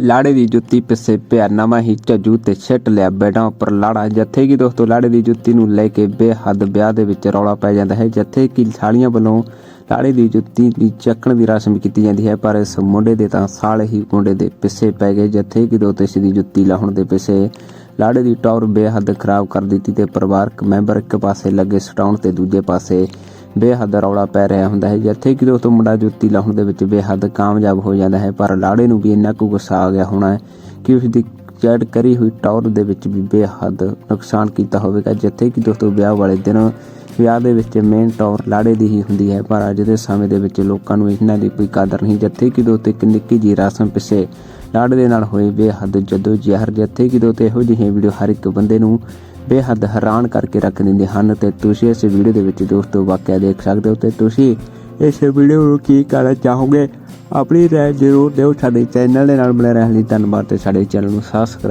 ਲਾੜੇ ਦੀ ਜੁੱਤੀ ਪਿੱਛੇ ਪਿਆ, ਨਵਾਂ ਹੀ ਝੱਜੂ ਤੇ ਛਿੱਟ ਲਿਆ, ਬੈਡਾਂ ਉੱਪਰ ਲਾੜਾ। ਜਿੱਥੇ ਕਿ ਦੋਸਤੋ, ਲਾੜੇ ਦੀ ਜੁੱਤੀ ਨੂੰ ਲੈ ਕੇ ਬੇਹੱਦ ਵਿਆਹ ਦੇ ਵਿੱਚ ਰੌਲਾ ਪੈ ਜਾਂਦਾ ਹੈ। ਜਿੱਥੇ ਕਿ ਸਾਲੀਆਂ ਵੱਲੋਂ ਲਾੜੇ ਦੀ ਜੁੱਤੀ ਦੀ ਚੱਕਣ ਦੀ ਰਸਮ ਕੀਤੀ ਜਾਂਦੀ ਹੈ, ਪਰ ਇਸ ਮੁੰਡੇ ਦੇ ਤਾਂ ਸਾਲ ਹੀ ਮੁੰਡੇ ਦੇ ਪਿੱਛੇ ਪੈ ਗਏ। ਜਿੱਥੇ ਕਿ ਦੋਸਤੋ, ਇਸ ਦੀ ਜੁੱਤੀ ਲਾਉਣ ਦੇ ਪਿੱਛੇ ਲਾੜੇ ਦੀ ਟੌਰ ਬੇਹੱਦ ਖਰਾਬ ਕਰ ਦਿੱਤੀ ਤੇ ਪਰਿਵਾਰਕ ਮੈਂਬਰ ਇੱਕ ਪਾਸੇ ਲੱਗੇ ਸਟਾਉਣ ਤੇ ਦੂਜੇ ਪਾਸੇ ਬੇਹੱਦ ਰੌਲਾ ਪੈ ਰਿਹਾ ਹੁੰਦਾ ਹੈ। ਜਿੱਥੇ ਕਿ ਦੋਸਤੋ ਮੁੰਡਾ ਜੁੱਤੀ ਲਾਉਣ ਦੇ ਵਿੱਚ ਬੇਹੱਦ ਕਾਮਯਾਬ ਹੋ ਜਾਂਦਾ ਹੈ, ਪਰ ਲਾੜੇ ਨੂੰ ਵੀ ਇੰਨਾ ਕੁ ਗੁੱਸਾ ਆ ਗਿਆ ਹੋਣਾ ਹੈ ਕਿ ਉਸ ਦੀ ਚੈਟ ਕਰੀ ਹੋਈ ਟੌਰ ਦੇ ਵਿੱਚ ਵੀ ਬੇਹੱਦ ਨੁਕਸਾਨ ਕੀਤਾ ਹੋਵੇਗਾ। ਜਿੱਥੇ ਕਿ ਦੋਸਤੋ ਵਿਆਹ ਵਾਲੇ ਦਿਨ ਵਿਆਹ ਦੇ ਵਿੱਚ ਮੇਨ ਟੌਰ ਲਾੜੇ ਦੀ ਹੀ ਹੁੰਦੀ ਹੈ, ਪਰ ਅੱਜ ਦੇ ਸਮੇਂ ਦੇ ਵਿੱਚ ਲੋਕਾਂ ਨੂੰ ਇਹਨਾਂ ਦੀ ਕੋਈ ਕਦਰ ਨਹੀਂ। ਜਿੱਥੇ ਕਿ ਦੋਸਤੋ ਇੱਕ ਨਿੱਕੀ ਜੀ ਰਸਮ ਪਿੱਛੇ ਲਾੜੇ ਦੇ ਨਾਲ ਹੋਏ ਬੇਹੱਦ ਜਦੋਂ ਜ਼ਹਿਰ ਜਿੱਥੇ ਕਿ ਦੋਸਤੋ ਇਹੋ ਜਿਹੇ ਵੀਡੀਓ ਹਰ ਇੱਕ ਬੰਦੇ ਨੂੰ ਬੇਹੱਦ ਹੈਰਾਨ ਕਰਕੇ ਰੱਖ ਦਿੰਦੇ ਹਨ ਤੇ ਤੁਸੀਂ ਇਸ ਵੀਡੀਓ ਦੇ ਵਿੱਚ ਦੋਸਤੋ ਵਾਕਿਆ ਦੇਖ ਸਕਦੇ ਹੋ ਤੇ ਤੁਸੀਂ ਇਸ ਵੀਡੀਓ ਨੂੰ ਕੀ ਕਹਿਣਾ ਚਾਹੋਗੇ? ਆਪਣੀ ਰਾਏ ਜ਼ਰੂਰ ਦਿਓ, ਸਾਡੇ ਚੈਨਲ ਦੇ ਨਾਲ ਬਣੇ ਰਹਿਣ ਲਈ ਧੰਨਵਾਦ ਤੇ ਸਾਡੇ ਚੈਨਲ ਨੂੰ ਸਬਸਕ੍ਰਾਈਬ